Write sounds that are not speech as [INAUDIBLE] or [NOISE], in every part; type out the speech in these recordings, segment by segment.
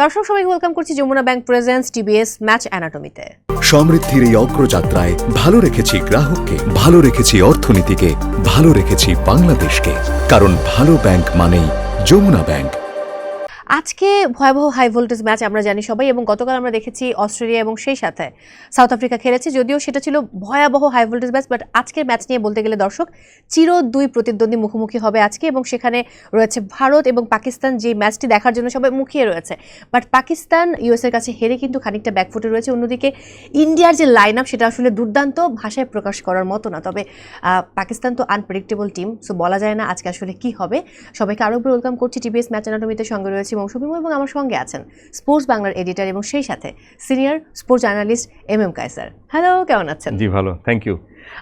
দর্শক, সবাইকে ওয়েলকাম করছি Jamuna bank presents TBS match অ্যানাটমিতে সমৃদ্ধির এই অগ্রযাত্রায় ভালো রেখেছি গ্রাহককে, ভালো রেখেছি অর্থনীতিকে, ভালো রেখেছি বাংলাদেশকে। কারণ ভালো ব্যাংক মানেই যমুনা ব্যাংক আজকে ভয়াবহ হাই ভোল্টেজ ম্যাচ আমরা জানি সবাই এবং গতকাল আমরা দেখেছি অস্ট্রেলিয়া এবং সেই সাথে সাউথ আফ্রিকা খেলেছে, যদিও সেটা ছিল ভয়াবহ হাই ভোল্টেজ ম্যাচ বাট আজকের ম্যাচ নিয়ে বলতে গেলে দর্শক, চির দুই প্রতিদ্বন্দ্বী মুখোমুখি হবে আজকে এবং সেখানে রয়েছে ভারত এবং পাকিস্তান, যে ম্যাচটি দেখার জন্য সবাই মুখিয়ে রয়েছে। বাট পাকিস্তান ইউএস এর কাছে হেরে কিন্তু খানিকটা ব্যাকফুটে রয়েছে। অন্যদিকে ইন্ডিয়ার যে লাইন আপ সেটা আসলে দুর্দান্ত ভাষায় প্রকাশ করার মতো না। তবে পাকিস্তান তো আনপ্রেডিক্টেবল টিম সো বলা যায় না আজকে আসলে কি হবে। সবাইকে আরও ওয়েলকাম করছি। টিভিএস ম্যাচ অ্যানাটমিতে সঙ্গে রয়েছে মৌসুমিমু এবং আমার সঙ্গে আছেন স্পোর্টস বাংলার এডিটর এবং সেই সাথে senior sports journalist M M Kaiser. Hello কেমন আছেন? জি ভালো থ্যাংক ইউ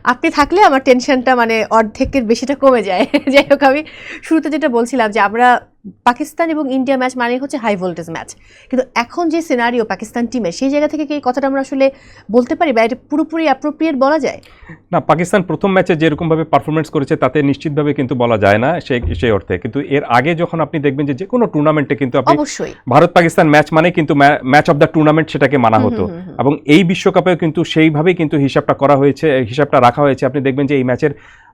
আপনি থাকলে আমার টেনশনটা মানে অর্ধেকের বেশিটা কমে যায়। [LAUGHS] যাই হোক আমি শুরুতে যেটা বলছিলাম যে আমরা পাকিস্তান এবং ইন্ডিয়া ম্যাচ মানে হচ্ছে হাই ভোল্টেজ ম্যাচ কিন্তু এখন যে সিনারিও পাকিস্তান টিমের সেই জায়গা থেকে কি কথাটা আমরা আসলে বলতে পারি বা এটা পুরোপুরি অ্যাপ্রোপ্রিয়েট বলা যায়? না পাকিস্তান প্রথম ম্যাচে যেরকমভাবে পারফরমেন্স করেছে তাতে নিশ্চিতভাবে কিন্তু বলা যায় না সেই সেই অর্থে। কিন্তু এর আগে যখন আপনি দেখবেন যে যে কোনো টুর্নামেন্টে কিন্তু আপনি অবশ্যই। ভারত পাকিস্তান ম্যাচ মানে কিন্তু ম্যাচ অফ দ্য টুর্নামেন্ট সেটাকে মানা হতো। এবং এই বিশ্বকাপেও কিন্তু সেইভাবেই কিন্তু হিসাবটা করা হয়েছে হিসাবটা রাখা হয়েছে। আপনি দেখবেন যে এই ম্যাচের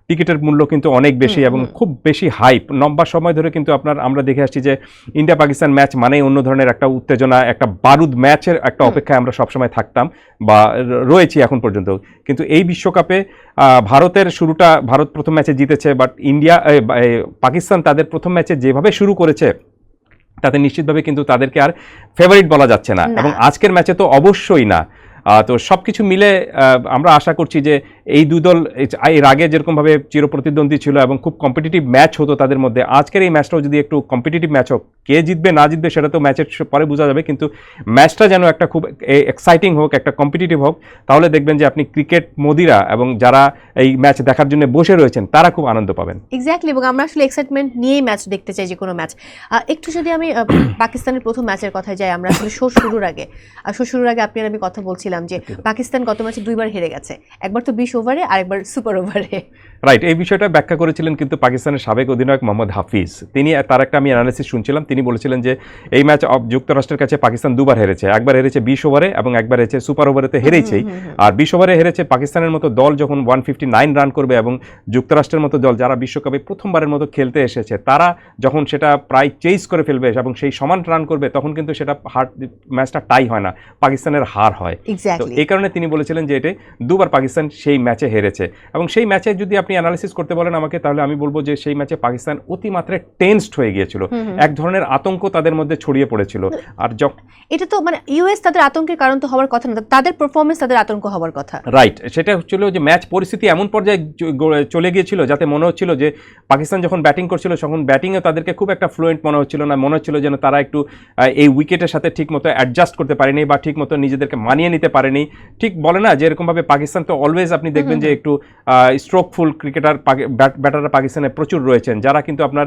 টিকিটের মূল্য কিন্তু অনেক বেশি এবং খুব বেশি হাইপ লম্বা সময় ধরে কিন্তু আপনার আমরা দেখে আসছি যে ইন্ডিয়া পাকিস্তান ম্যাচ মানেই অন্য ধরনের একটা উত্তেজনা একটা বারুদ ম্যাচের একটা অপেক্ষায় আমরা সবসময় থাকতাম বা রয়েছি এখন পর্যন্ত। কিন্তু এই বিশ্বকাপে ভারতের শুরুটা ভারত প্রথম ম্যাচে জিতেছে বাট ইন্ডিয়া পাকিস্তান তাদের প্রথম ম্যাচে যেভাবে শুরু করেছে তাতে নিশ্চিতভাবে কিন্তু তাদেরকে আর ফেভারিট বলা যাচ্ছে না। না। এবং আজকের ম্যাচে তো অবশ্যই না। তো সব কিছু মিলে আমরা আশা করছি যে এই দুই দল এর আগে যেরকমভাবে চিরপ্রতিদ্বন্দ্বী ছিল এবং খুব কম্পিটিটিভ ম্যাচ হতো তাদের মধ্যে আজকের এই ম্যাচটাও যদি একটু কম্পিটিটিভ ম্যাচ হোক কে জিতবে না জিতবে সেটা তো ম্যাচের পরে বোঝা যাবে কিন্তু ম্যাচটা যেন একটা খুব এক্সাইটিং হোক একটা কম্পিটিটিভ হোক তাহলে দেখবেন যে আপনি ক্রিকেট মোদিরা এবং যারা এই ম্যাচ দেখার জন্য বসে রয়েছেন তারা খুব আনন্দ পাবেন। এক্স্যাক্টলি এবং আমরা আসলে এক্সাইটমেন্ট নিয়েই ম্যাচ দেখতে চাই যে কোনো ম্যাচ একটু যদি আমি পাকিস্তানের প্রথম ম্যাচের কথায় যাই আমরা আসলে শো শুরুর আগে আর শো শুরুর আগে আপনি আর আমি কথা বলছিলাম যে পাকিস্তান গত ম্যাচে দুইবার হেরে গেছে। একবার তো বিশ ওভারে আর একবার সুপার ওভারে রাইট এই বিষয়টা ব্যাখ্যা করেছিলেন কিন্তু পাকিস্তানের সাবেক অধিনায়ক মোহাম্মদ হাফিজ। তিনি তার একটা আমি অ্যানালিসিস শুনছিলাম তিনি বলেছিলেন যে এই ম্যাচ যুক্তরাষ্ট্রের কাছে পাকিস্তান দুবার হেরেছে একবার হেরেছে বিশ ওভারে এবং একবার হেরেছে সুপার ওভারে তো হেরেছেই। আর বিশ ওভারে হেরেছে পাকিস্তানের মতো দল যখন ওয়ান ফিফটি নাইন রান করবে এবং যুক্তরাষ্ট্রের মতো দল যারা বিশ্বকাপে প্রথমবারের মতো খেলতে এসেছে তারা যখন সেটা প্রায় চেস করে ফেলবে এবং সেই সমান রান করবে তখন কিন্তু সেটা হার ম্যাচটা টাই হয় না পাকিস্তানের হার হয়। তো এই কারণে তিনি বলেছিলেন যে এটা দুবার পাকিস্তান সেই ম্যাচে হেরেছে। এবং সেই ম্যাচে যদি আপনি অ্যানালিসিস করতে বলেন আমাকে তাহলে আমি বলব যে সেই ম্যাচে পাকিস্তান অতিমাত্রায় টেন্সড হয়ে গিয়েছিল। এক ধরনের আতঙ্ক তাদের মধ্যে ছড়িয়ে পড়েছিল। আর এটা তো মানে ইউএস তাদের আতঙ্কের কারণ তো হওয়ার কথা না তাদের পারফরমেন্স তাদের আতঙ্ক হওয়ার কথা। রাইট সেটা হচ্ছিল যে ম্যাচ পরিস্থিতি এমন পর্যায়ে চলে গিয়েছিল যাতে মনে হচ্ছিল যে পাকিস্তান যখন ব্যাটিং করছিল তখন ব্যাটিংয়ে তাদেরকে খুব একটা ফ্লুয়েন্ট মনে হচ্ছিল না। মনে হচ্ছিল যেন তারা একটু এই উইকেটের সাথে ঠিকমতো অ্যাডজাস্ট করতে পারেনি বা ঠিকমতো নিজেদেরকে মানিয়ে নিতে পারেনি। ঠিক বলে না যে এরকমভাবে পাকিস্তান তো অলওয়েজ আপনি দেখবেন যে একটু স্ট্রোকফুল ক্রিকেটার ব্যাটাররা পাকিস্তানে প্রচুর রয়েছেন যারা কিন্তু আপনার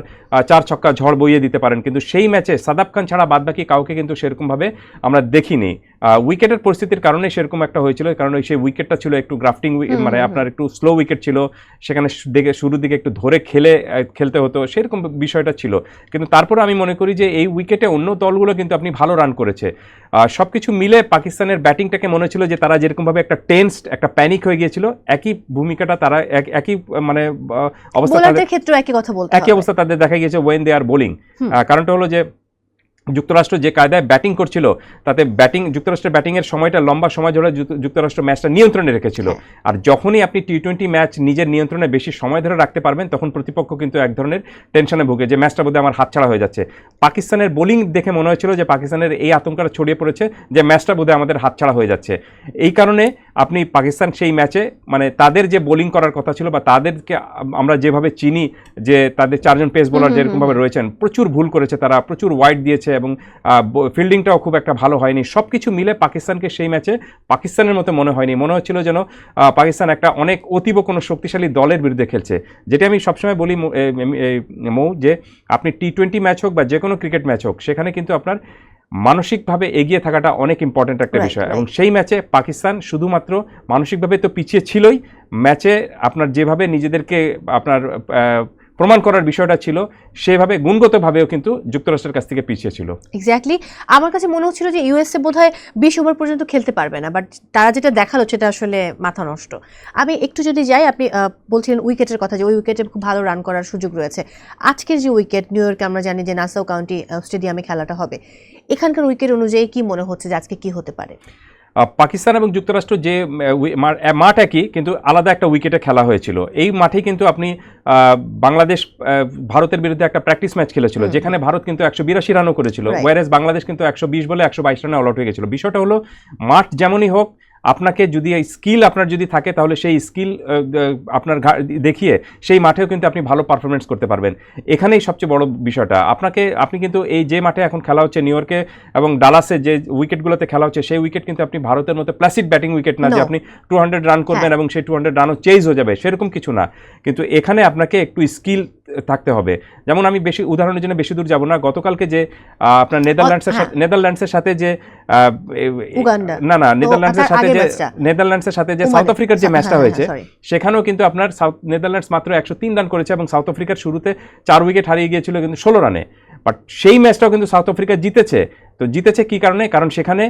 চার ছক্কা ঝড় বইয়ে দিতে পারেন। কিন্তু সেই ম্যাচে সাদাব খান ছাড়া বাদবাকি কাউকে কিন্তু সেরকমভাবে আমরা দেখিনি। উইকেটের পরিস্থিতির কারণে সেরকম একটা হয়েছিল কারণ ওই সেই উইকেটটা ছিল একটু গ্রাফটিং মানে আপনার একটু স্লো উইকেট ছিল সেখানে দিকে শুরুর দিকে একটু ধরে খেলে খেলতে হতো সেরকম বিষয়টা ছিল। কিন্তু তারপরে আমি মনে করি যে এই উইকেটে অন্য দলগুলো কিন্তু আপনি ভালো রান করেছে। সব কিছু মিলে পাকিস্তানের ব্যাটিংটাকে মনে ছিল যে তারা যেরকমভাবে একটা টেন্সড একটা প্যানিক হয়ে গিয়েছিল একই ভূমিকাটা তারা এক- একই মানে অবস্থা ক্ষেত্রে একই কথা বলতে একই অবস্থা তাদের দেখা গিয়েছে ওয়েন দে আর বোলিং। কারণটা হলো যে যুক্তরাষ্ট্র যে কায়দায় ব্যাটিং করছিল তাতে ব্যাটিং যুক্তরাষ্ট্রের ব্যাটিংয়ের সময়টা লম্বা সময় ধরে যুক্ত- যুক্তরাষ্ট্র ম্যাচটা নিয়ন্ত্রণে রেখেছিল। হ্যাঁ। আর যখনই আপনি টি টোয়েন্টি ম্যাচ নিজের নিয়ন্ত্রণে বেশি সময় ধরে রাখতে পারবেন তখন প্রতিপক্ষ কিন্তু এক ধরনের টেনশনে ভুগে যে ম্যাচটা বোধহয় আমার হাতছাড়া হয়ে যাচ্ছে। পাকিস্তানের বোলিং দেখে মনে হয়েছিল যে পাকিস্তানের এই আতঙ্কটা ছড়িয়ে পড়েছে যে ম্যাচটা বোধহয় আমাদের হাতছাড়া হয়ে যাচ্ছে। এই কারণে আপনি পাকিস্তান সেই ম্যাচে মানে তাদের যে বোলিং করার কথা ছিল বা তাদেরকে আমরা যেভাবে চিনি যে তাদের চারজন পেস বোলার যেরকমভাবে রয়েছেন প্রচুর ভুল করেছে তারা প্রচুর ওয়াইড দিয়েছে এবং ফিল্ডিংটাও খুব একটা ভালো হয়নি। সব কিছু মিলে পাকিস্তানকে সেই ম্যাচে পাকিস্তানের মতো মনে হয়নি। মনে হচ্ছিল যেন পাকিস্তান একটা অনেক অতীব কোনো শক্তিশালী দলের বিরুদ্ধে খেলছে। যেটা আমি সবসময় বলি মৌ- যে আপনি টি টোয়েন্টি ম্যাচ হোক বা যে কোনো ক্রিকেট ম্যাচ হোক সেখানে কিন্তু আপনার মানসিকভাবে এগিয়ে থাকাটা অনেক ইম্পর্ট্যান্ট একটা বিষয়। এবং সেই ম্যাচে পাকিস্তান শুধুমাত্র মানসিকভাবে তো পিছিয়ে ছিলই। ম্যাচে আপনার যেভাবে নিজেদেরকে আপনার প্রমাণ করার বিষয়টা ছিল, সেভাবে গুণগতভাবেও কিন্তু যুক্তরাষ্ট্রের কাছ থেকে পিছিয়ে ছিল। এক্স্যাক্টলি আমার কাছে মনে হচ্ছিল যে ইউএসএ বোধ হয় বিশ ওভার পর্যন্ত খেলতে পারবে না বাট তারা যেটা দেখাল সেটা আসলে মাথা নষ্ট। আমি একটু যদি যাই, আপনি বলছিলেন উইকেটের কথা যে ওই উইকেটে খুব ভালো রান করার সুযোগ রয়েছে। আজকের যে উইকেট, নিউ ইয়র্কে আমরা জানি যে নাসাউ কাউন্টি স্টেডিয়ামে খেলাটা হবে। এখানকার উইকেট অনুযায়ী কি মনে হচ্ছে যে আজকে কি হতে পারে? পাকিস্তান এবং যুক্তরাষ্ট্র যে মাঠ একই কিন্তু আলাদা একটা উইকেটে খেলা হয়েছিল। এই মাঠেই কিন্তু আপনি বাংলাদেশ ভারতের বিরুদ্ধে একটা প্র্যাকটিস ম্যাচ খেলেছিল যেখানে ভারত কিন্তু একশো বিরাশি রানও করেছিল. ওয়ারেস বাংলাদেশ কিন্তু একশো বিশ বলে একশো বাইশ রানে অল আউট হয়ে গেছিল। বিষয়টা হলো মাঠ যেমনই হোক আপনাকে যদি এই স্কিল আপনার যদি থাকে তাহলে সেই স্কিল আপনার দেখিয়ে সেই মাঠেও কিন্তু আপনি ভালো পারফরমেন্স করতে পারবেন। এখানেই সবচেয়ে বড় বিষয়টা। আপনাকে আপনি কিন্তু এই যে মাঠে এখন খেলা হচ্ছে নিউ ইয়র্কে এবং ডালাসে যে উইকেটগুলোতে খেলা হচ্ছে সেই উইকেট কিন্তু আপনি ভারতের মতো প্লাসিড ব্যাটিং উইকেট না যে আপনি টু হান্ড্রেড রান করবেন এবং সেই টু হান্ড্রেড রানও চেঞ্জ হয়ে যাবে সেরকম কিছু না। কিন্তু এখানে আপনাকে একটু স্কিল থাকতে হবে। যেমন আমি বেশি উদাহরণের জন্য বেশি দূর যাব না। গতকালকে যে আপনার নেদারল্যান্ডসের হ্যাঁ। সাথে নেদারল্যান্ডসের সাথে যে না না নেদারল্যান্ডসের তার সাথে যে। নেদারল্যান্ডসের সাথে যে সাউথ আফ্রিকার যে হ্যাঁ, ম্যাচটা হ্যাঁ, হয়েছে সেখানেও কিন্তু আপনার সাউথ নেদারল্যান্ডস মাত্র একশো তিন রান করেছে এবং সাউথ আফ্রিকার শুরুতে চার উইকেট হারিয়ে গিয়েছিল কিন্তু ষোলো রানে। বাট সেই ম্যাচটাও কিন্তু সাউথ আফ্রিকা জিতেছে। তো জিতেছে কি কারণে? কারণ সেখানে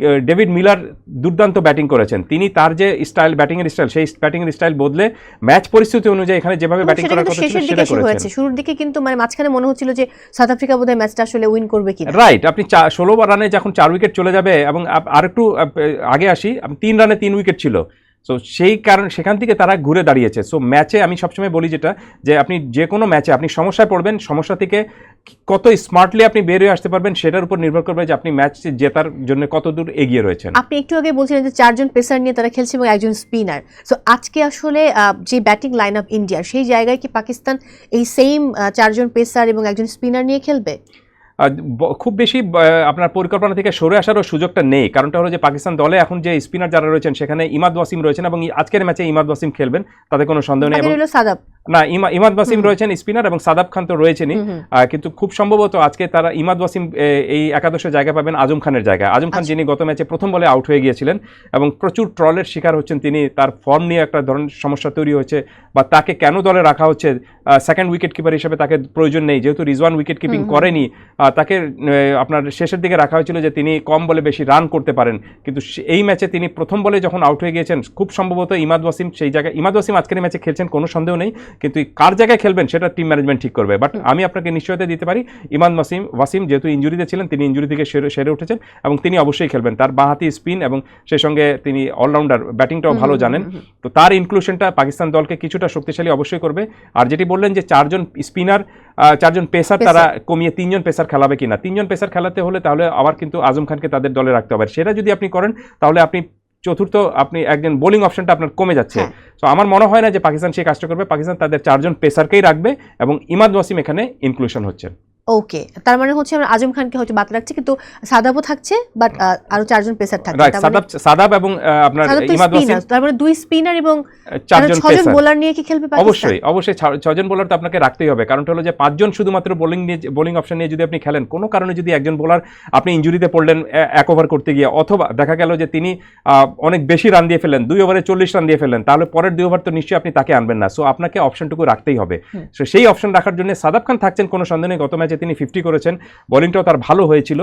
ডেভিড মিলার দুর্দান্ত ব্যাটিং করেছেন। তিনি তার যে স্টাইল ব্যাটিংয়ের স্টাইল সেই ব্যাটিংয়ের স্টাইল বদলে ম্যাচ পরিস্থিতি অনুযায়ী এখানে যেভাবে ব্যাটিং করার কথা ছিল সেটা করেছেন। শুরুর দিকে কিন্তু মানে মাঝখানে মনে হচ্ছিল যে সাউথ আফ্রিকা বোধহয় ম্যাচটা আসলে উইন করবে কিনা। রাইট আপনি চা- ষোলো রানে যখন চার উইকেট চলে যাবে এবং আরেকটু আপ, আগে আসি তিন রানে তিন উইকেট ছিল। সো সেই কারণ সেখান থেকে তারা ঘুরে দাঁড়িয়েছে। সো ম্যাচে আমি সবসময় বলি যেটা যে আপনি যে কোনো ম্যাচে আপনি সমস্যায় পড়বেন সমস্যা থেকে কি- কত স্মার্টলি আপনি বের হয়ে আসতে পারবেন সেটার উপর নির্ভর করবে যে আপনি ম্যাচ জেতার জন্য কত দূর এগিয়ে রয়েছেন। আপনি একটু আগে বলছিলেন যে চারজন পেসার নিয়ে তারা খেলছে এবং একজন স্পিনার সো আজকে আসলে যে ব্যাটিং লাইন আপ ইন্ডিয়ার সেই জায়গায় কি পাকিস্তান এই সেম চারজন পেসার এবং একজন স্পিনার নিয়ে খেলবে? খুব বেশি আপনার পরিকল্পনা থেকে সরে আসারও সুযোগটা নেই। কারণটা হলো যে পাকিস্তান দলে এখন যে স্পিনার যারা রয়েছেন সেখানে ইমাদ ওয়াসিম রয়েছেন এবং আজকের ম্যাচে ইমাদ ওয়াসিম খেলবেন তাতে কোনো সন্দেহ নেই এবং না ইমা ইমাদ ওয়াসিম রয়েছেন স্পিনার এবং সাদাব খান তো রয়েছেনই। কিন্তু খুব সম্ভবত আজকে তারা ইমাদ ওয়াসিম এই একাদশে জায়গা পাবেন আজম খানের জায়গায়। আজম খান আচ্ছা। যিনি গত ম্যাচে প্রথম বলে আউট হয়ে গিয়েছিলেন এবং প্রচুর ট্রলের শিকার হচ্ছেন তিনি তার ফর্ম নিয়ে একটা ধরনের সমস্যা তৈরি হয়েছে বা তাকে কেন দলে রাখা হচ্ছে সেকেন্ড উইকেট কিপার হিসেবে তাকে প্রয়োজন নেই। যেহেতু রিজওয়ান উইকেট কিপিং। করেনি তাকে আপনার শেষের দিকে রাখা হয়েছিল যে তিনি কম বলে বেশি রান করতে পারেন। কিন্তু এই ম্যাচে তিনি প্রথম বলে যখন আউট হয়ে গিয়েছেন খুব সম্ভবত ইমাদ ওয়াসিম সেই জায়গায় ইমাদ ওয়াসিম আজকের ম্যাচে খেলছেন কোনো সন্দেহ নেই। কিন্তু কার জায়গায় খেলবেন সেটা টিম ম্যানেজমেন্ট ঠিক করবে। বাট আমি আপনাকে নিশ্চয়তা দিতে পারি ইমান ওয়াসিম ওয়াসিম যেহেতু ইঞ্জুরিতে ছিলেন তিনি ইঞ্জুরি থেকে সেরে সেরে উঠেছেন এবং তিনি অবশ্যই খেলবেন। তার বাঁহাতি স্পিন এবং সেই সঙ্গে তিনি অলরাউন্ডার ব্যাটিংটাও ভালো জানেন। তো তার ইনক্লুশনটা পাকিস্তান দলকে কিছুটা শক্তিশালী অবশ্যই করবে। আর যেটি বললেন যে চারজন স্পিনার চারজন পেসার। তারা কমিয়ে তিনজন পেসার খেলাবে কিনা। তিনজন পেসার খেলাতে হলে তাহলে আবার কিন্তু আজম খানকে তাদের দলে রাখতে হবে। সেটা যদি আপনি করেন তাহলে আপনি চতুর্থ আপনি একজন বোলিং অপশনটা আপনার কমে যাচ্ছে। হ্যাঁ। তো আমার মনে হয় না যে পাকিস্তান সেই কাজটা করবে। পাকিস্তান তাদের চারজন পেসারকেই রাখবে এবং ইমাদ ওয়াসিম এখানে ইনক্লুশন হচ্ছে ওকে তার মানে হচ্ছে আমরা আজম খানকে হয়তো বাদ রাখছি কিন্তু সাদাবও থাকছে বাট আরও চারজন পেসার থাকছে। সাদাব সাদাব এবং আপনার ইমাদ ওয়াসিম তার মানে দুই স্পিনার এবং চারজন ছজন পেসার। বোলার নিয়ে কি খেলবে পাকিস্তান? অবশ্যই অবশ্যই ছ- ছজন বোলার তো আপনাকে রাখতেই হবে। কারণটা হলো যে পাঁচজন শুধুমাত্র বোলিং নিয়ে বোলিং অপশন নিয়ে যদি আপনি খেলেন কোনো কারণে যদি একজন বোলার আপনি ইঞ্জুরিতে পড়লেন এক ওভার করতে গিয়ে অথবা দেখা গেল যে তিনি অনেক বেশি রান দিয়ে ফেলেন দুই ওভারে চল্লিশ রান দিয়ে ফেলেন তাহলে পরের দুই ওভার তো নিশ্চয়ই আপনি তাকে আনবেন না। সো আপনাকে অপশনটুকু রাখতেই হবে। সো সেই অপশন রাখার জন্য সাদাব খান থাকছেন কোনো সন্দেহ নেই। গত ম্যাচে তিনি ফিফটি করেছেন। বোলিংটাও তার ভালো হয়েছিল।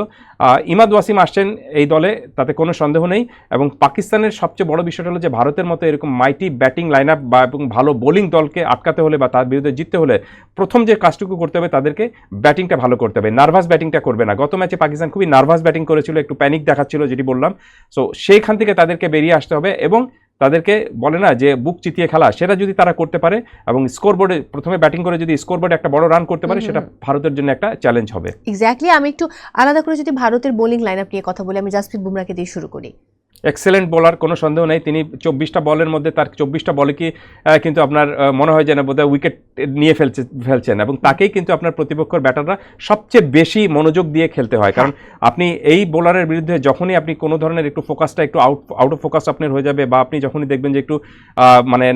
ইমাদ ওয়াসিম আসছেন এই দলে, তাতে কোনো সন্দেহ নেই। এবং পাকিস্তানের সবচেয়ে বড় বিষয়টা হলো যে, ভারতের মতো এরকম মাইটি ব্যাটিং লাইন আপ বা এবং ভালো বোলিং দলকে আটকাতে হলে বা তার বিরুদ্ধে জিততে হলে প্রথম যে কাজটুকু করতে হবে, তাদেরকে ব্যাটিংটা ভালো করতে হবে। নার্ভাস ব্যাটিংটা করবে না। গত ম্যাচে পাকিস্তান খুবই নার্ভাস ব্যাটিং করেছিল, একটু প্যানিক দেখাচ্ছিল, যেটি বললাম। সো সেইখান থেকে তাদেরকে বেরিয়ে আসতে হবে এবং তাদেরকে বলে না যে বুক চিতিয়ে খেলা সেটা যদি তারা করতে পারে এবং স্কোর বোর্ডে প্রথমে ব্যাটিং করে যদি স্কোর বোর্ডে একটা বড় রান করতে পারে সেটা ভারতের জন্য একটা চ্যালেঞ্জ হবে। এক্স্যাক্টলি আমি একটু আলাদা করে যদি ভারতের বোলিং লাইন আপ নিয়ে কথা বলি আমি জাসপ্রীত বুমরাকে দিয়ে শুরু করি। এক্সেলেন্ট বোলার কোনো সন্দেহ নেই। তিনি চব্বিশটা বলের মধ্যে তার চব্বিশটা বলে কি কিন্তু আপনার মনে হয় যেন বোধহয় উইকেট নিয়ে ফেলছে, ফেলছেন। এবং তাকেই কিন্তু আপনার প্রতিপক্ষের ব্যাটাররা সবচেয়ে বেশি মনোযোগ দিয়ে খেলতে হয়। কারণ আপনি এই বোলারের বিরুদ্ধে যখনই আপনি কোনো ধরনের একটু ফোকাসটা একটু আউট আউট অফ ফোকাস আপনার হয়ে যাবে বা আপনি যখনই দেখবেন যে একটু মানে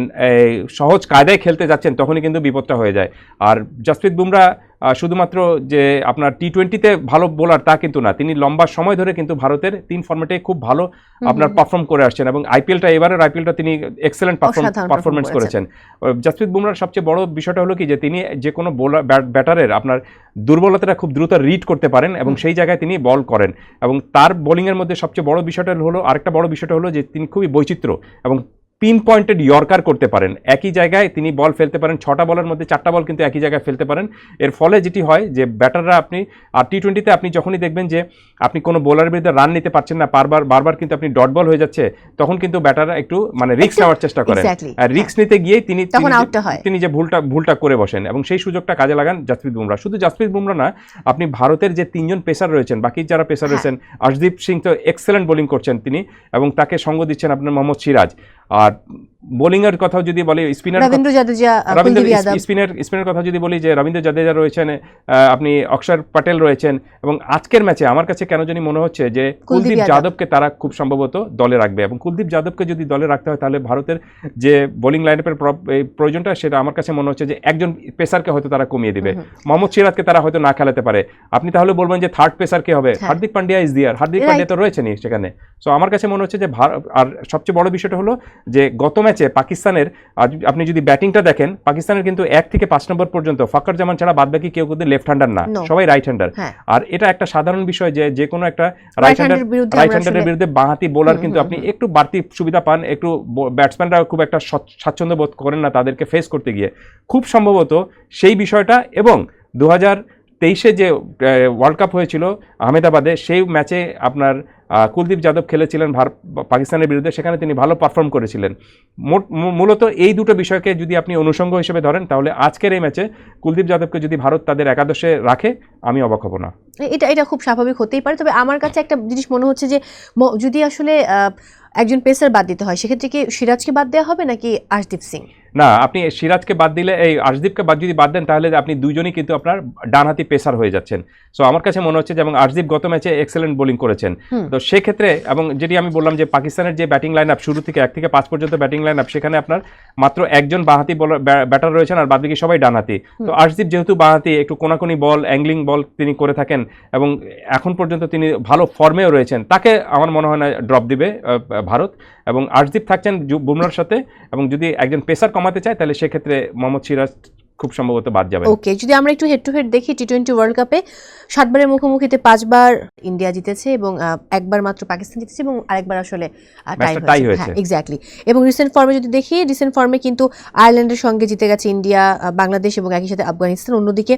সহজ কায়দায় খেলতে যাচ্ছেন, তখনই কিন্তু বিপদটা হয়ে যায়। আর জাসপ্রীত বুমরা শুধুমাত্র যে আপনার টি টোয়েন্টিতে ভালো বোলার তা কিন্তু না তিনি লম্বা সময় ধরে কিন্তু ভারতের তিন ফর্মেটে খুব ভালো আপনার পারফর্ম করে আসছেন এবং আইপিএলটা এবারের আইপিএলটা তিনি এক্সেলেন্ট পারফরমেন্স করেছেন। জাসপ্রীত বুমরার সবচেয়ে বড় বিষয়টা হলো কি যে তিনি যে কোনো বোলার ব্যাটারের আপনার দুর্বলতাটা খুব দ্রুত রিড করতে পারেন এবং সেই জায়গায় তিনি বল করেন এবং তার বোলিংয়ের মধ্যে সবচেয়ে বড় বিষয়টা হলো আরেকটা বড় বিষয়টা হলো যে তিনি খুবই বৈচিত্র্য এবং পিন পয়েন্টেড ইয়র্কার করতে পারেন। একই জায়গায় তিনি বল ফেলতে পারেন ছটা বলের মধ্যে চারটা বল কিন্তু একই জায়গায় ফেলতে পারেন। এর ফলে যেটি হয় যে ব্যাটাররা আপনি আর টি টোয়েন্টিতে আপনি যখনই দেখবেন যে আপনি কোনো বোলারের বিরুদ্ধে রান নিতে পারছেন না বারবার বারবার কিন্তু আপনি ডট বল হয়ে যাচ্ছে তখন কিন্তু ব্যাটাররা একটু মানে রিস্ক একটু- নেওয়ার চেষ্টা করেন। আর রিস্ক নিতে গিয়েই তিনি তিনি যে- আউটটা। তিনি যে ভুলটা ভুলটা করে বসেন এবং সেই সুযোগটা কাজে লাগান জাসপ্রীত বুমরা শুধু জাসপ্রীত বুমরা না আপনি ভারতের যে তিনজন পেসার রয়েছেন বাকি যারা পেসার হ্যাঁ। রয়েছেন আশদীপ সিং তো এক্সেলেন্ট বোলিং করছেন তিনি এবং তাকে সঙ্গ দিচ্ছেন আপনার মোহাম্মদ সিরাজ। আর বোলিংয়ের কথাও যদি বলি স্পিনার রবীন্দ্র জাদেজা রবীন্দ্র স্পিনের স্পিনের কথা যদি বলি যে রবীন্দ্র জাদেজা রয়েছেন আপনি অক্ষর প্যাটেল রয়েছেন এবং আজকের ম্যাচে আমার কাছে কেন জানি মনে হচ্ছে যে কুলদীপ যাদবকে তারা খুব সম্ভবত দলে রাখবে এবং কুলদীপ যাদবকে যদি দলে রাখতে হয় তাহলে ভারতের যে বোলিং লাইনআপের প্রয়োজনটা সেটা আমার কাছে মনে হচ্ছে যে একজন পেসারকে হয়তো তারা কমিয়ে দিবে। মোহাম্মদ সিরাজকে তারা হয়তো না খেলাতে পারে। আপনি তাহলে বলবেন যে থার্ড পেসার কে হবে? হ্যাঁ। হার্দিক পান্ডিয়া ইজ দিয়ার হার্দিক. পান্ডিয়া তো রয়েছেনই সেখানে। সো আমার কাছে মনে হচ্ছে যে আর সবচেয়ে বড় বিষয়টা হলো যে গত ম্যাচে পাকিস্তানের আপনি যদি ব্যাটিংটা দেখেন পাকিস্তানের কিন্তু এক থেকে পাঁচ নম্বর পর্যন্ত ফাকর জামান ছাড়া বাদ বাকি কেউ কিন্তু লেফট হ্যান্ডার না সবাই রাইট হ্যান্ডার হ্যাঁ। আর এটা একটা সাধারণ বিষয় যে যে কোনো একটা রাইট হ্যান্ডার বিরুদ্ধে রাইট হ্যান্ডারের বিরুদ্ধে বাঁহাতি বোলার কিন্তু আপনি একটু বাড়তি সুবিধা পান একটু ব্যাটসম্যানরা খুব একটা স্বাচ্ছন্দ্য বোধ করেন না তাদেরকে ফেস করতে গিয়ে। খুব সম্ভবত সেই বিষয়টা এবং দু হাজার তেইশে যে ওয়ার্ল্ড কাপ হয়েছিল আহমেদাবাদে সেই ম্যাচে আপনার কুলদীপ যাদব খেলেছিলেন ভার- পাকিস্তানের বিরুদ্ধে, সেখানে তিনি ভালো পারফর্ম করেছিলেন। মূলত এই দুটো বিষয়কে যদি আপনি অনুষঙ্গ হিসেবে ধরেন, তাহলে আজকের এই ম্যাচে কুলদীপ যাদবকে যদি ভারত তাদের একাদশে রাখে, আমি অবাক হব না। এটা এটা খুব স্বাভাবিক হতেই পারে, তবে আমার কাছে একটা জিনিস মনে হচ্ছে যে যদি আসলে একজন পেসার বাদ দিতে হয় সেক্ষেত্রে কি সিরাজকে বাদ দেওয়া হবে নাকি আশদীপ সিং? না আপনি সিরাজকে বাদ দিলে এই আর্শদীপকে বাদ যদি বাদ দেন তাহলে আপনি দুজনই কিন্তু আপনার ডানহাতি পেসার হয়ে যাচ্ছেন। সো আমার কাছে মনে হচ্ছে যেমন আর্শদীপ গত ম্যাচে এক্সেলেন্ট বোলিং করেছেন। তো সেক্ষেত্রে এবং যেটি আমি বললাম যে পাকিস্তানের যে ব্যাটিং লাইন আপ শুরু থেকে এক থেকে পাঁচ পর্যন্ত ব্যাটিং লাইন আপ সেখানে আপনার মাত্র একজন বাঁহাতি বলার ব্যাটার রয়েছেন আর বাদবাকি সবাই ডানহাতি। তো আর্শদীপ যেহেতু বাঁহাতি একটু কোনাকুনি বল অ্যাংলিং বল তিনি করে থাকেন এবং এখন পর্যন্ত তিনি ভালো ফর্মেও রয়েছেন। তাকে আমার মনে হয় না ড্রপ দিবে ভারত এবং আর্শদীপ থাকছেন বুমরার সাথে এবং যদি একজন পেসার কমাতে চায়, তাহলে সেক্ষেত্রে মোহাম্মদ সিরাজ খুব সম্ভবত বাদ যাবে ওকে যদি আমরা একটু হেড টু হেড দেখি টি টোয়েন্টি ওয়ার্ল্ড কাপে সাতবারের মুখোমুখিতে পাঁচবার ইন্ডিয়া জিতেছে এবং একবার মাত্র পাকিস্তান জিতেছে এবং আরেকবার আসলে টাই হয়েছে। হ্যাঁ এক্স্যাক্টলি এবং রিসেন্ট ফর্মে যদি দেখি রিসেন্ট ফর্মে কিন্তু আয়ারল্যান্ডের সঙ্গে জিতে গেছে ইন্ডিয়া বাংলাদেশ এবং একই সাথে আফগানিস্তান। অন্যদিকে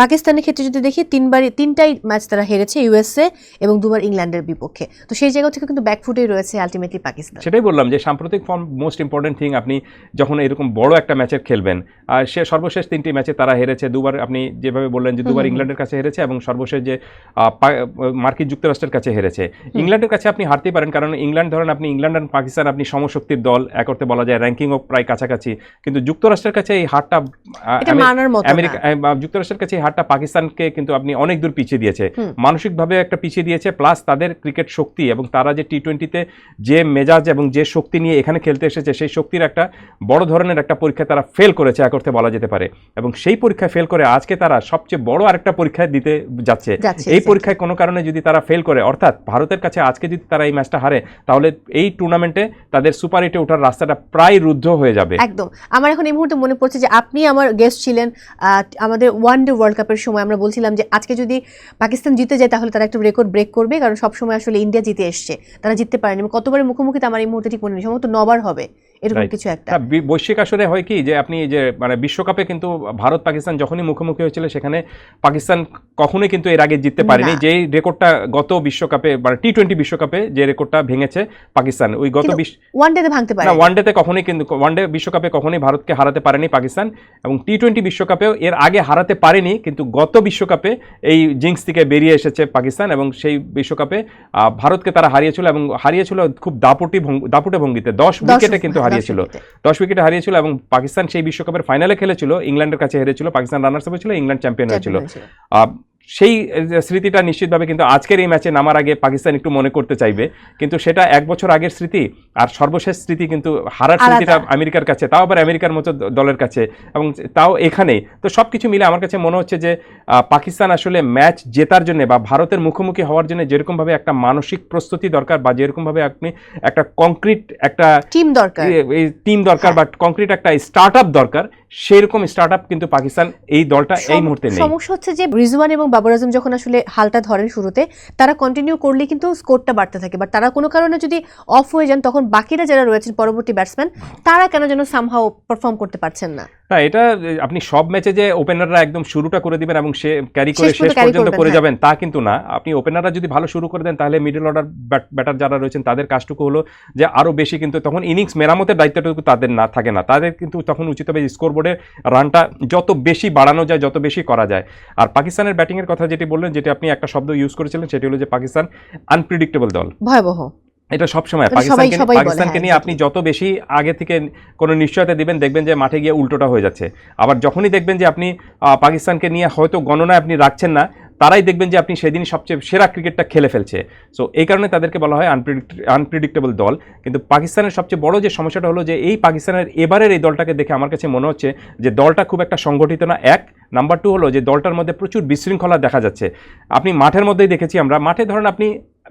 পাকিস্তানের ক্ষেত্রে যদি দেখি তিনবারই তিনটাই ম্যাচ তারা হেরেছে ইউএসএ এবং দুবার ইংল্যান্ডের বিপক্ষে। তো সেই জায়গা থেকে কিন্তু ব্যাকফুটেই রয়েছে আলটিমেটলি পাকিস্তান। সেটাই বললাম যে সাম্প্রতিক ফর্ম মোস্ট ইম্পর্টেন্ট থিং আপনি যখন এরকম বড় একটা ম্যাচের খেলবেন আর সে সর্বশেষ তিনটি ম্যাচে তারা হেরেছে। দুবার আপনি যেভাবে বললেন যে দুবার ইংল্যান্ডের কাছে হেরেছে এবং সর্বশেষ যে মার্কিন যুক্তরাষ্ট্রের কাছে হেরেছে। ইংল্যান্ডের কাছে আপনি হারতেই পারেন কারণ ইংল্যান্ড ধরেন আপনি ইংল্যান্ড আর পাকিস্তান আপনি সমশক্তির দল এক করতে বলা যায় র্যাঙ্কিংও প্রায় কাছাকাছি। কিন্তু যুক্তরাষ্ট্রের কাছে এই হারটা আমেরিকা যুক্তরাষ্ট্রের কাছে এই হারটা পাকিস্তানকে কিন্তু আপনি অনেক দূর পিছিয়ে দিয়েছে। মানসিকভাবে একটা পিছিয়ে দিয়েছে প্লাস তাদের ক্রিকেট শক্তি এবং তারা যে টি টোয়েন্টিতে যে মেজাজ এবং যে শক্তি নিয়ে এখানে খেলতে এসেছে সেই শক্তির একটা বড় ধরনের একটা পরীক্ষা তারা ফেল করেছে এক অর্থে বলা যেতে পারে। এবং সেই পরীক্ষায় ফেল করে আজকে তারা সবচেয়ে বড় আরেকটা পরীক্ষায় দিতে যাচ্ছে। এই পরীক্ষায় কোনো কারণে যদি তারা ফেল করে অর্থাৎ ভারতের কাছে আজকে যদি তারা এই ম্যাচটা হারে তাহলে এই টুর্নামেন্টে তাদের সুপার এইটে ওঠার রাস্তাটা প্রায় রুদ্ধ হয়ে যাবে। একদম। আমার এখন এই মুহূর্তে মনে পড়ছে যে আপনি আমার গেস্ট ছিলেন আহ, আমাদের ওয়ান ডে ওয়ার্ল্ড কাপের সময় আমরা বলছিলাম যে আজকে যদি পাকিস্তান জিতে যায় তাহলে তারা একটা রেকর্ড ব্রেক করবে কারণ সবসময় আসলে ইন্ডিয়া জিতে এসছে। তারা জিততে পারেনি। এবং কতবারের মুখোমুখিতে আমার এই মুহূর্তে ঠিক মনে নেই। সম্ভবত নবার হবে। এরকম কিছু একটা। বৈশ্বিক আসরে হয় কি যে আপনি যে মানে বিশ্বকাপে কিন্তু ভারত পাকিস্তান যখনই মুখোমুখি হয়েছিল সেখানে পাকিস্তান কখনোই কিন্তু এর আগে জিততে পারেনি। যেই রেকর্ডটা গত বিশ্বকাপে মানে টি টোয়েন্টি বিশ্বকাপে যে রেকর্ডটা ভেঙেছে পাকিস্তান ওই গত কিন্তু বিশ্ব ওয়ান ডেতে ভাঙতে পারে না ওয়ানডেতে কখনোই কিন্তু ওয়ানডে বিশ্বকাপে কখনোই ভারতকে হারাতে পারেনি পাকিস্তান এবং টি টোয়েন্টি বিশ্বকাপেও এর আগে হারাতে পারেনি কিন্তু গত বিশ্বকাপে এই জিংস থেকে বেরিয়ে এসেছে পাকিস্তান এবং সেই বিশ্বকাপে ভারতকে তারা হারিয়েছিল এবং হারিয়েছিল খুব দাপুটি দাপুটে ভঙ্গিতে। দশ উইকেটে কিন্তু দশ হারিয়েছিল। দশ উইকেটে হারিয়েছিল এবং পাকিস্তান সেই বিশ্বকাপের ফাইনালে খেলেছিল। ইংল্যান্ডের কাছে হেরেছিল পাকিস্তান রানার্স হয়েছিল ইংল্যান্ড চ্যাম্পিয়ন হয়েছিল। সেই স্মৃতিটা নিশ্চিতভাবে কিন্তু আজকের এই ম্যাচে নামার আগে পাকিস্তান একটু মনে করতে চাইবে। কিন্তু সেটা এক বছর আগের স্মৃতি আর সর্বশেষ স্মৃতি কিন্তু হারার স্মৃতিটা আমেরিকার কাছে তাও আবার আমেরিকার মতো দলের কাছে এবং তাও এখানেই তো সব কিছু মিলে আমার কাছে মনে হচ্ছে যে পাকিস্তান আসলে ম্যাচ জেতার জন্য বা ভারতের মুখোমুখি হওয়ার জন্য যেরকমভাবে একটা মানসিক প্রস্তুতি দরকার বা যেরকমভাবে আপনি একটা কংক্রিট একটা টিম দরকার। টিম দরকার বা কংক্রিট একটা স্টার্ট আপ দরকার সেরকম স্টার্ট আপ কিন্তু পাকিস্তান এই দলটা এই মুহূর্তে নেই। সমস্যা হচ্ছে যে রিজওয়ান এবং বাবর আজম যখন আসলে হালটা ধরেন শুরুতে তারা কন্টিনিউ করলে কিন্তু স্কোরটা বাড়তে থাকে। বাট তারা কোনো কারণে যদি অফ হয়ে যান তখন বাকিরা যারা রয়েছেন পরবর্তী ব্যাটসম্যান তারা কেন যেন সামহাও পারফর্ম করতে পারছেন না? না এটা আপনি সব ম্যাচে যে ওপেনাররা একদম শুরুটা করে দিবেন এবং সে ক্যারি করে শেষ পর্যন্ত করে হ্যাঁ। যাবেন তা কিন্তু না। আপনি ওপেনাররা যদি ভালো শুরু করে দেন তাহলে মিডল অর্ডার ব্যাটার যারা রয়েছেন তাদের কাজটুকু হলো যে আরও বেশি কিন্তু তখন ইনিংস মেরামতের দায়িত্বটুকু তাদের না থাকে না। তাদের কিন্তু তখন উচিত হবে স্কোর বোর্ডে রানটা যত বেশি বাড়ানো যায় যত বেশি করা যায়। আর পাকিস্তানের ব্যাটিংয়ের কথা যেটি বললেন যেটি আপনি একটা শব্দ ইউজ করেছিলেন সেটি হলো যে পাকিস্তান আনপ্রিডিক্টেবল দল। ভয়াবহ। এটা সবসময় পাকিস্তানকে পাকিস্তানকে হ্যাঁ, নিয়ে আপনি যত বেশি আগে থেকে কোনো নিশ্চয়তা দিবেন দেখবেন যে মাঠে গিয়ে উল্টোটা হয়ে যাচ্ছে। আবার যখনই দেখবেন যে আপনি পাকিস্তানকে নিয়ে হয়তো গণনায় আপনি রাখছেন না তারাই দেখবেন যে আপনি সেদিন সবচেয়ে সেরা ক্রিকেটটা খেলে ফেলছে। সো এই কারণে তাদেরকে বলা হয় আনপ্রিডিক্টেবল দল। কিন্তু পাকিস্তানের সবচেয়ে বড় যে সমস্যাটা হলো যে এই পাকিস্তানের এবারের এই দলটাকে দেখে আমার কাছে মনে হচ্ছে যে দলটা খুব একটা সংগঠিত না। এক নাম্বার টু হলো যে দলটার মধ্যে প্রচুর বিশৃঙ্খলা দেখা যাচ্ছে। আপনি মাঠের মধ্যেই দেখেছি আমরা মাঠে ধরেন আপনি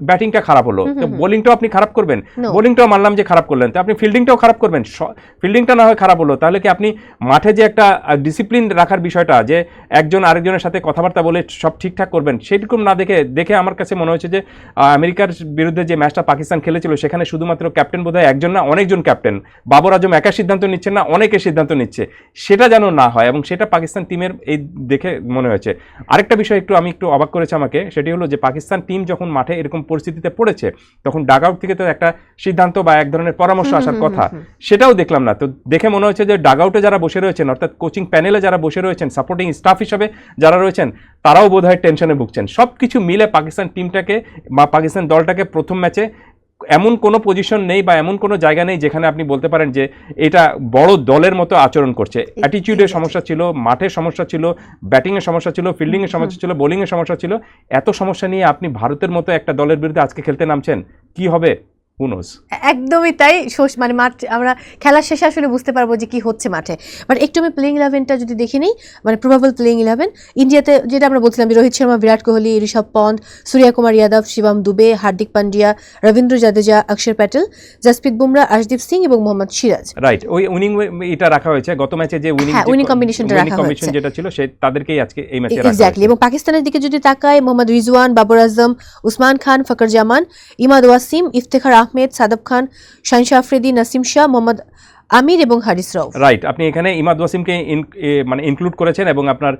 ব্যাটিংটা খারাপ হলো। তো বোলিংটাও আপনি খারাপ করবেন। বোলিংটাও মানলাম যে খারাপ করলেন। তো আপনি ফিল্ডিংটাও খারাপ করবেন। ফিল্ডিংটা না হয় খারাপ হলো। তাহলে কি আপনি মাঠে যে একটা ডিসিপ্লিন রাখার বিষয়টা যে একজন আরেকজনের সাথে কথাবার্তা বলে সব ঠিকঠাক করবেন সেরকম না দেখে দেখে আমার কাছে মনে হচ্ছে যে আমেরিকার বিরুদ্ধে যে ম্যাচটা পাকিস্তান খেলেছিল সেখানে শুধুমাত্র ক্যাপ্টেন বোধহয় একজন না অনেকজন ক্যাপ্টেন। বাবর আজম একা সিদ্ধান্ত নিচ্ছেন না অনেকে সিদ্ধান্ত নিচ্ছে। সেটা যেন না হয় এবং সেটা পাকিস্তান টিমের এই দেখে মনে হয়েছে। আরেকটা বিষয় একটু আমি একটু অবাক করেছে আমাকে সেটি হলো যে পাকিস্তান টিম যখন মাঠে এরকম পরিস্থিতিতে পড়েছে তখন ডাগ আউট থেকে তো একটা সিদ্ধান্ত বা এক ধরনের পরামর্শ আসার কথা সেটাও দেখলাম না। তো দেখে মনে হচ্ছে যে ডাগ আউটে যারা বসে রয়েছেন অর্থাৎ কোচিং প্যানেলে যারা বসে রয়েছেন সাপোর্টিং স্টাফ হিসাবে যারা রয়েছেন তারাও বোধহয় টেনশনে ভুগছেন। সব কিছু মিলে পাকিস্তান টিমটাকে বা পাকিস্তান দলটাকে প্রথম ম্যাচে এমন কোনো পজিশন নেই বা এমন কোনো জায়গা নেই যেখানে আপনি বলতে পারেন যে এটা বড় দলের মতো আচরণ করছে। অ্যাটিটিউডের সমস্যা ছিল মাঠের সমস্যা ছিল ব্যাটিংয়ের সমস্যা ছিল ফিল্ডিংয়ের সমস্যা ছিল বোলিংয়ের সমস্যা ছিল। এত সমস্যা নিয়ে আপনি ভারতের মতো একটা দলের বিরুদ্ধে আজকে খেলতে নামছেন কি হবে? হুনোস একদমই তাই শোষ- মানে মাঠ আমরা খেলার শেষে আসলে বুঝতে পারব যে কি হচ্ছে মাঠে। বাট একটু আমি প্লেইং ইলেভেনটা যদি দেখে নিই মানে প্রবাবল প্লেইং ইলেভেন ইন্ডিয়াতে যেটা আমরা বলছিলাম রোহিত শর্মা বিরাট কোহলি ঋষভ পন্থ সূর্য কুমার যাদব শিবম দুবে হার্দিক পান্ডিয়া রবীন্দ্র জাদেজা অক্ষর প্যাটেল জাসপ্রীত বুমরা আশদীপ সিং এবং মোহাম্মদ সিরাজ। রাইট ওই উইনিং এটা রাখা হয়েছে। গত ম্যাচে যে উইনিং হ্যাঁ, winning combination টা রাখা কম্বিনেশন হয়েছে। যেটা ছিল সে তাদেরকেই আজকে এই ম্যাচে রাখা এক্স্যাক্টলি এবং পাকিস্তানের দিকে যদি তাকায় মোহাম্মদ রিজওয়ান বাবর আজম উসমান খান ফকর জামান ইমাদ ওয়াসিম ইফতেখার अहमद सादब खान शहनशाह अफरीदी नसीम शाह मोहम्मद আমির এবং হারিস রাউফ। রাইট আপনি এখানে ইমাদ ওয়াসিমকে মানে ইনক্লুড করেছেন এবং আপনার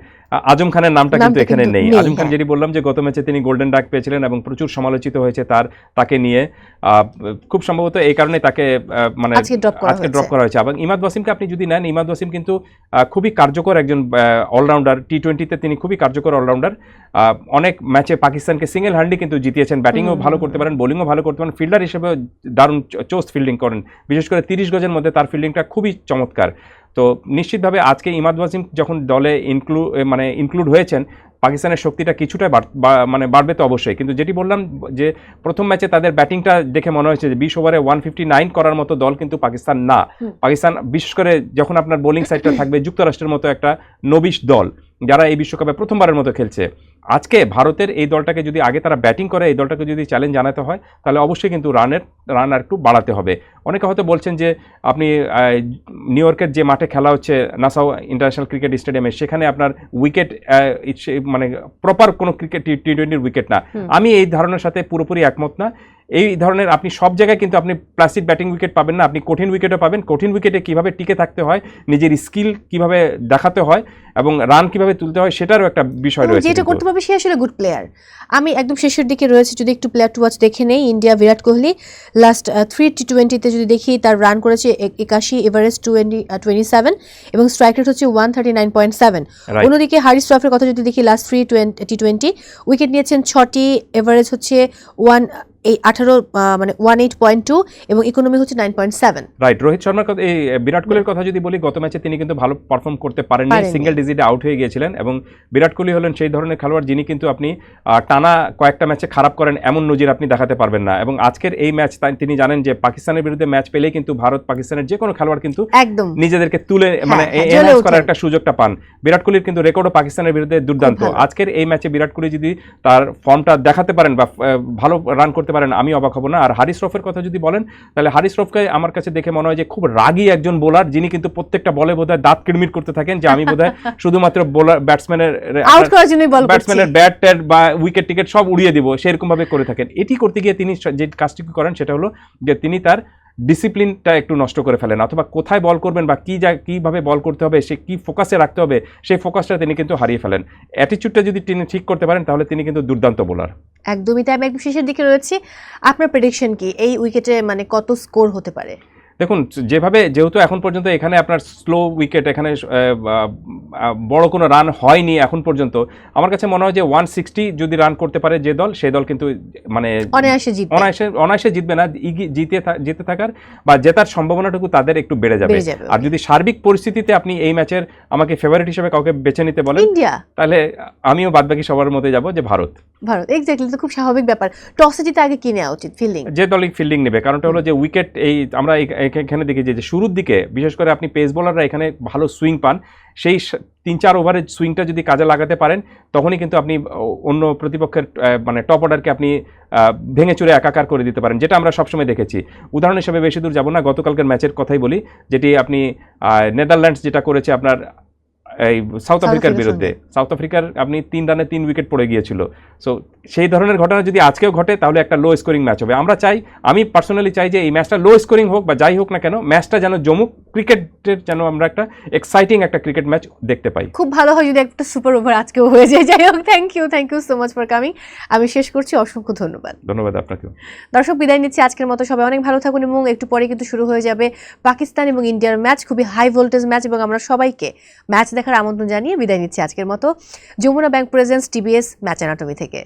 আজম খানের নামটা কিন্তু এখানে নেই। আজম খান হ্যাঁ। যেটি বললাম যে গত ম্যাচে তিনি গোল্ডেন ডাক পেয়েছিলেন এবং প্রচুর সমালোচিত হয়েছে তার তাকে নিয়ে। খুব সম্ভবত এই কারণে তাকে মানে আজকে। ড্রপ করা হয়েছে। এবং ইমাদ ওয়াসিমকে আপনি যদি নেন ইমাদ ওয়াসিম কিন্তু খুবই কার্যকর একজন অলরাউন্ডার টি টোয়েন্টিতে তিনি খুবই কার্যকর অলরাউন্ডার অনেক ম্যাচে পাকিস্তানকে সিঙ্গেল হ্যান্ডলি কিন্তু জিতিয়েছেন। ব্যাটিংও ভালো করতে পারেন বোলিংও ভালো করতে পারেন। ফিল্ডার হিসেবে দারুণ চোস্ট ফিল্ডিং করেন। বিশেষ করে তিরিশ গজের মধ্যে তার ফিল্ডিংটা খুবই চমৎকার। তো নিশ্চিতভাবে আজকে ইমাদ ওয়াসিম যখন দলে ইনক্লু মানে ইনক্লুড হয়েছেন পাকিস্তানের শক্তিটা কিছুটা মানে বাড়বে তো অবশ্যই। কিন্তু যেটি বললাম যে প্রথম ম্যাচে তাদের ব্যাটিংটা দেখে মনে হয়েছে যে বিশ ওভারে ওয়ান ফিফটি নাইন করার মতো দল কিন্তু পাকিস্তান না। পাকিস্তান বিশেষ করে যখন আপনার বোলিং সাইডটা থাকবে যুক্তরাষ্ট্রের মতো একটা নবিশ দল যারা এই বিশ্বকাপে প্রথমবারের মতো খেলছে। আজকে ভারতের এই দলটাকে যদি আগে তারা ব্যাটিং করে এই দলটাকে যদি চ্যালেঞ্জ জানাতে হয় তাহলে অবশ্যই কিন্তু রানের রান আর একটু বাড়াতে হবে। অনেকে হয়তো বলছেন যে আপনি নিউ ইয়র্কের যে মাঠে খেলা হচ্ছে নাসাও ইন্টারন্যাশনাল ক্রিকেট স্টেডিয়ামে সেখানে আপনার উইকেট মানে প্রপার কোনো ক্রিকেট টি টোয়েন্টির উইকেট না। আমি এই ধারণার সাথে পুরোপুরি একমত না। এই ধরনের আপনি সব জায়গায় কিন্তু আপনি প্লাস্টিক ব্যাটিং উইকেট পাবেন না আপনি কঠিন উইকেটও পাবেন। কঠিন উইকেটে কীভাবে টিকে থাকতে হয় নিজের স্কিল কীভাবে দেখাতে হয় এবং রান কীভাবে তুলতে হয় সেটারও একটা বিষয় রয়েছে যেটা করতে পারবে সে আসলে গুড প্লেয়ার আমি একদম শেষের দিকে রয়েছে যদি একটু প্লেয়ার টু ওয়াচ দেখে নেই India Virat Kohli last three T টোয়েন্টিতে যদি দেখি তার রান করেছে একাশি এভারেস্ট টোয়েন্টি টোয়েন্টি সেভেন এবং স্ট্রাইক রেট হচ্ছে one thirty nine point seven. অন্যদিকে হারিস ট্রফির কথা যদি দেখি last three T twenty wicket নিয়েছেন ছটি এভারেজ হচ্ছে ওয়ান এই আঠারো মানে ওয়ান এইট পয়েন্ট টু এবং ইকোনমি হচ্ছে nine point seven right Rohit শর্মার কথা এই বিরাট কোহলির কথা যদি বলি গত ম্যাচে তিনি কিন্তু ভালো পারফর্ম করতে পারেননি। সিঙ্গেল ডিজিটে আউট হয়ে গিয়েছিলেন এবং বিরাট কোহলি হলেন সেই ধরনের খেলোয়াড় যিনি কিন্তু আপনি টানা কয়েকটা ম্যাচে খারাপ করেন এমন নজির আপনি দেখাতে পারবেন না। এবং আজকের এই ম্যাচ তিনি জানেন যে পাকিস্তানের বিরুদ্ধে ম্যাচ পেলেই কিন্তু ভারত পাকিস্তানের যে কোনো খেলোয়াড় কিন্তু একদম। নিজেদেরকে তুলে মানে হ্যাঁ, এনহান্স করার একটা সুযোগটা পান। বিরাট কোহলির কিন্তু রেকর্ডও পাকিস্তানের বিরুদ্ধে দুর্দান্ত। আজকের এই ম্যাচে বিরাট কোহলি যদি তার ফর্মটা দেখাতে পারেন বা ভালো রান করতে পারেন আমি অবাক হব না। আর হারিস রফের কথা যদি বলেন তাহলে হারিস রফকে আমার কাছে দেখে মনে হয় যে খুব রাগি একজন বোলার যিনি কিন্তু প্রত্যেকটা বলে বোধহয় দাঁত কিড়মিট করতে থাকেন যে আমি বোধহয় [LAUGHS] শুধুমাত্র বোলার ব্যাটসম্যানের আউট করার জন্যই বল ব্যাটসম্যানের ব্যাট ট্যাট বা উইকেট টিকেট সব উড়িয়ে দিব সেরকম ভাবে করে থাকেন। এটি করতে গিয়ে তিনি যে কাজটি করেন সেটা হলো যে তিনি তার ডিসিপ্লিনটা একটু নষ্ট করে ফেলেন, অথবা কোথায় বল করবেন বা কী যা, কীভাবে বল করতে হবে, সে কী ফোকাসে রাখতে হবে, সেই ফোকাসটা তিনি কিন্তু হারিয়ে ফেলেন। অ্যাটিচিউডটা যদি তিনি ঠিক করতে পারেন, তাহলে তিনি কিন্তু দুর্দান্ত বোলার একদমই তাই, আমি একদম শেষের দিকে রয়েছি। আপনার প্রেডিকশন কি? এই উইকেটে মানে কত স্কোর হতে পারে? দেখুন যেভাবে যেহেতু এখন পর্যন্ত এখানে আপনার স্লো উইকেট এখানে বড় কোনো রান হয়নি এখন পর্যন্ত আমার কাছে মনে হয় যে ওয়ান সিক্সটি যদি রান করতে পারে যে দল সেই দল কিন্তু মানে অনায়াসে জিতবে। অনায়াসে অনায়াসে জিতবে না জিতে জিতে থাকার বা জেতার সম্ভাবনাটুকু তাদের একটু বেড়ে যাবে। আর যদি সার্বিক পরিস্থিতিতে আপনি এই ম্যাচের আমাকে ফেভারিট হিসেবে কাউকে বেছে নিতে বলেন ইন্ডিয়া। তাহলে আমিও বাদবাকি সবার মধ্যে যাব যে ভারত। ভারত এক্স্যাক্টলি তো খুব স্বাভাবিক ব্যাপার। টসে জিতে আগে কিনে নেওয়া উচিত? ফিল্ডিং যে দলই ফিল্ডিং নেবে কারণটা হলো যে উইকেট এই আমরা এখানে দেখি যে শুরুর দিকে, বিশেষ করে আপনি পেস বোলাররা এখানে ভালো সুইং পান, সেই তিন চার ওভারের সুইংটা যদি কাজে লাগাতে পারেন, তখনই কিন্তু আপনি অন্য প্রতিপক্ষের মানে টপ অর্ডারকে আপনি ভেঙে চুরে একাকার করে দিতে পারেন, যেটা আমরা সবসময় দেখেছি। উদাহরণ হিসেবে বেশি দূর যাব না, গতকালকের ম্যাচের কথাই বলি, যেটি আপনি নেদারল্যান্ডস যেটা করেছে আপনার এই সাউথ আফ্রিকার বিরুদ্ধে। সাউথ আফ্রিকার আপনি তিন রানে তিন উইকেট পড়ে গিয়েছিল। সো সেই ধরনের ঘটনা যদি আজকেও ঘটে তাহলে একটা লো স্কোরিং ম্যাচ হবে। আমরা চাই আমি পার্সোনালি চাই যে এই ম্যাচটা লো স্কোরিং হোক বা যাই হোক না কেন ম্যাচটা যেন জমুক ক্রিকেটের যেন আমরা একটা এক্সাইটিং একটা ক্রিকেট ম্যাচ দেখতে পাই। খুব ভালো হয় যদি একটা সুপার ওভার আজকেও হয়ে যায়। যাই হোক thank you thank you so much for coming আমি শেষ করছি অসংখ্য ধন্যবাদ। ধন্যবাদ আপনাকেও। দর্শক বিদায় নিচ্ছি আজকের মতো। সবাই অনেক ভালো থাকুন এবং একটু পরে কিন্তু শুরু হয়ে যাবে পাকিস্তান এবং ইন্ডিয়ার ম্যাচ খুবই হাই ভোল্টেজ ম্যাচ এবং আমরা সবাইকে ম্যাচ দেখার আমন্ত্রণ জানিয়ে বিদায় নিচ্ছি আজকের মতো। Jamuna bank presents TBS match anatomy থেকে।